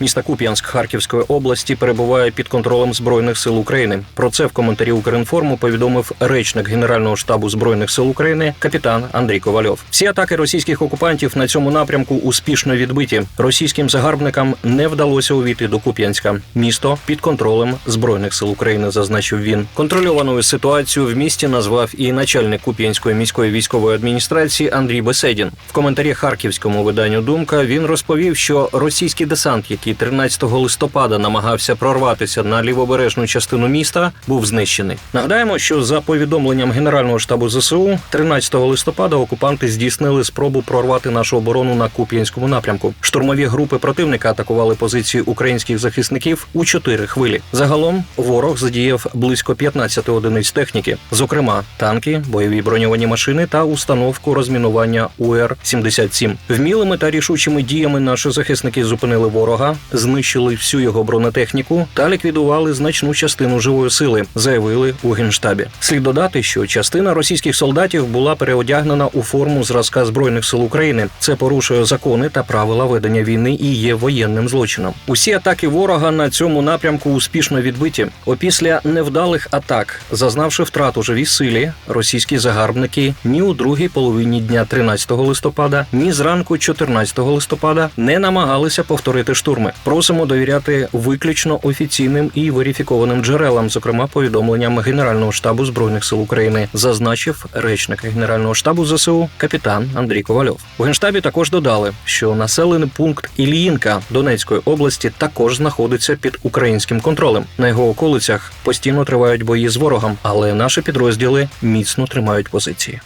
Міста Куп'янськ Харківської області перебуває під контролем збройних сил України. Про це в коментарі Укрінформу повідомив речник Генерального штабу збройних сил України капітан Андрій Ковальов. Всі атаки російських окупантів на цьому напрямку успішно відбиті. Російським загарбникам не вдалося увійти до Куп'янська. Місто під контролем збройних сил України, зазначив він. Контрольованою ситуацію в місті назвав і начальник Куп'янської міської військової адміністрації Андрій Беседін. В коментарі харківському виданню Думка він розповів, що російський десант, який 13 листопада намагався прорватися на лівобережну частину міста, був знищений. Нагадаємо, що за повідомленням Генерального штабу ЗСУ, 13 листопада окупанти здійснили спробу прорвати нашу оборону на Куп'янському напрямку. Штурмові групи противника атакували позиції українських захисників у чотири хвилі. Загалом ворог задіяв близько 15 одиниць техніки, зокрема танки, бойові броньовані машини та установку розмінування УР-77. Вмілими та рішучими діями наші захисники зупинили ворога, знищили всю його бронетехніку та ліквідували значну частину живої сили, заявили у генштабі. Слід додати, що частина російських солдатів була переодягнена у форму зразка збройних сил України. Це порушує закони та правила ведення війни і є воєнним злочином. Усі атаки ворога на цьому напрямку успішно відбиті. Опісля невдалих атак, зазнавши втрат у живій силі, російські загарбники ні у другій половині дня 13 листопада, ні зранку 14 листопада не намагалися повторити штурми. Просимо довіряти виключно офіційним і верифікованим джерелам, зокрема повідомленням Генерального штабу збройних сил України, зазначив речник Генерального штабу ЗСУ капітан Андрій Ковальов. У генштабі також додали, що населений пункт Іліїнка Донецької області також знаходиться під українським контролем. На його околицях постійно тривають бої з ворогом, але наші підрозділи міцно тримають позиції.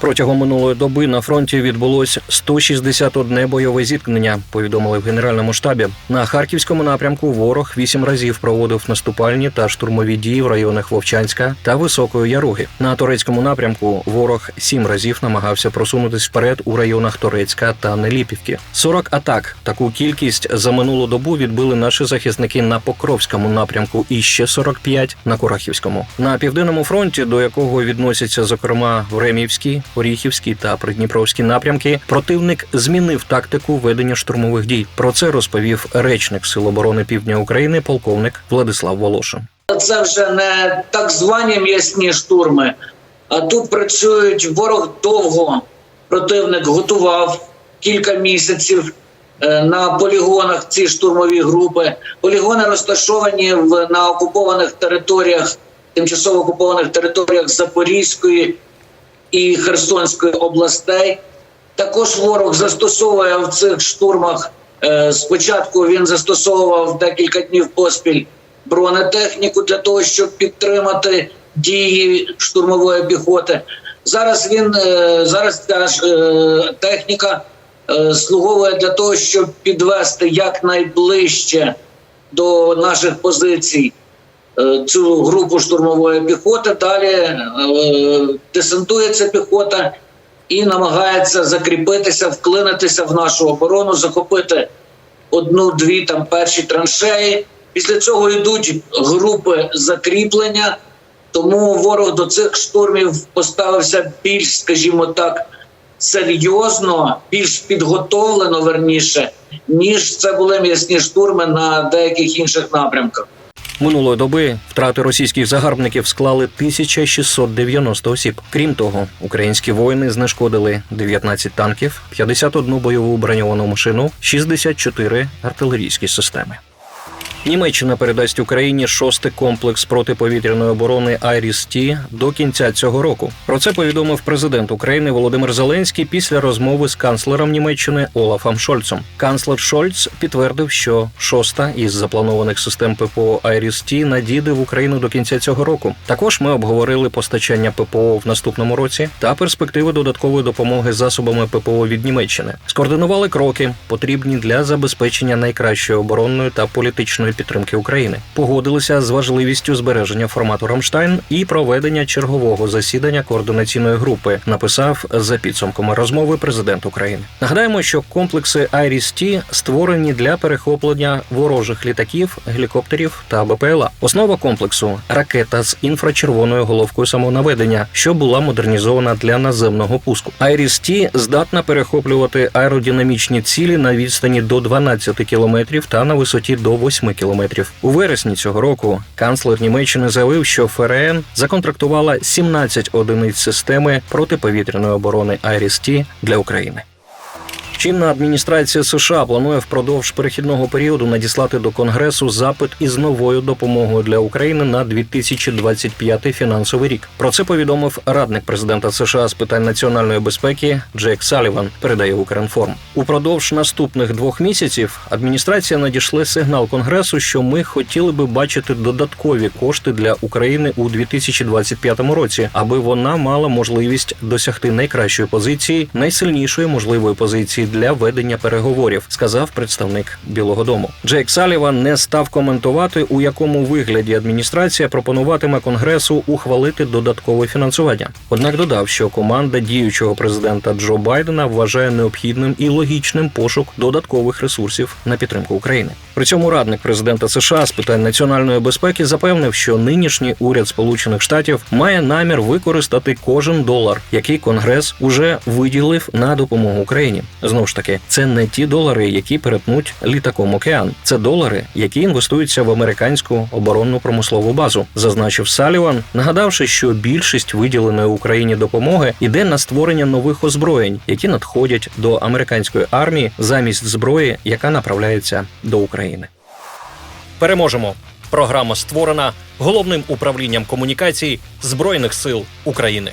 Протягом минулої доби на фронті відбулось 161 бойове зіткнення. Повідомили в генеральному штабі. На харківському напрямку ворог вісім разів проводив наступальні та штурмові дії в районах Вовчанська та Високої Яруги. На турецькому напрямку ворог сім разів намагався просунутись вперед у районах Торецька та Неліпівки. 40 атак. Таку кількість за минулу добу відбили наші захисники на Покровському напрямку і ще 45 на Курахівському. На південному фронті, до якого відносяться зокрема Времівський, Оріхівський та Придніпровський напрямки, противник змінив тактику ведення штурмових дій. Про це розповів речник Сил оборони Півдня України, полковник Владислав Волошин. Це вже не так звані м'ясні штурми, а тут працюють ворог довго. Противник готував кілька місяців е, на полігонах ці штурмові групи. Полігони розташовані в на окупованих територіях, тимчасово окупованих територіях Запорізької і Херсонської областей. Також ворог застосовує в цих штурмах. е, Спочатку він застосовував декілька днів поспіль бронетехніку для того, щоб підтримати дії штурмової піхоти. Зараз він е, зараз ця е, техніка слуговує для того, щоб підвести якнайближче до наших позицій цю групу штурмової піхоти. Далі е, десантується піхота і намагається закріпитися, вклинитися в нашу оборону, захопити одну-дві там перші траншеї. Після цього йдуть групи закріплення, тому ворог до цих штурмів поставився більш, скажімо так, серйозно, більш підготовлено верніше, ніж це були м'ясні штурми на деяких інших напрямках. Минулої доби втрати російських загарбників склали 1690 осіб. Крім того, українські воїни знешкодили 19 танків, 51 бойову броньовану машину, 64 артилерійські системи. Німеччина передасть Україні шостий комплекс протиповітряної оборони «Айріс-Ті» до кінця цього року. Про це повідомив президент України Володимир Зеленський після розмови з канцлером Німеччини Олафом Шольцом. Канцлер Шольц підтвердив, що шоста із запланованих систем ППО «Айріс-Ті» надійде в Україну до кінця цього року. Також ми обговорили постачання ППО в наступному році та перспективи додаткової допомоги засобами ППО від Німеччини. Скоординували кроки, потрібні для забезпечення найкращої оборонної та політичної інформаційної підтримки України. Погодилися з важливістю збереження формату Рамштайн і проведення чергового засідання координаційної групи. Написав за підсумками розмови президент України. Нагадаємо, що комплекси IRIS-T створені для перехоплення ворожих літаків, гелікоптерів та БПЛА. Основа комплексу ракета з інфрачервоною головкою самонаведення, що була модернізована для наземного пуску. IRIS-T здатна перехоплювати аеродинамічні цілі на відстані до 12 кілометрів та на висоті до 8 кілометрів. У вересні цього року канцлер Німеччини заявив, що ФРН законтрактувала 17 одиниць системи протиповітряної оборони IRIS-T для України. Чинна адміністрація США планує впродовж перехідного періоду надіслати до Конгресу запит із новою допомогою для України на 2025 фінансовий рік. Про це повідомив радник президента США з питань національної безпеки Джек Саліван. Передає Укрінформ. Упродовж наступних двох місяців адміністрація надішле сигнал Конгресу, що ми хотіли би бачити додаткові кошти для України у 2025 році, аби вона мала можливість досягти найкращої позиції, найсильнішої можливої позиції для ведення переговорів, сказав представник Білого Дому. Джейк Саліван не став коментувати, у якому вигляді адміністрація пропонуватиме конгресу ухвалити додаткове фінансування. Однак додав, що команда діючого президента Джо Байдена вважає необхідним і логічним пошук додаткових ресурсів на підтримку України. При цьому радник президента США з питань національної безпеки запевнив, що нинішній уряд Сполучених Штатів має намір використати кожен долар, який Конгрес уже виділив на допомогу Україні. Знову ж таки, це не ті долари, які перетнуть літаком океан. Це долари, які інвестуються в американську оборонну промислову базу, зазначив Саліван, нагадавши, що більшість виділеної Україні допомоги йде на створення нових озброєнь, які надходять до американської армії замість зброї, яка направляється до України. Переможемо. Програма створена головним управлінням комунікацій Збройних сил України.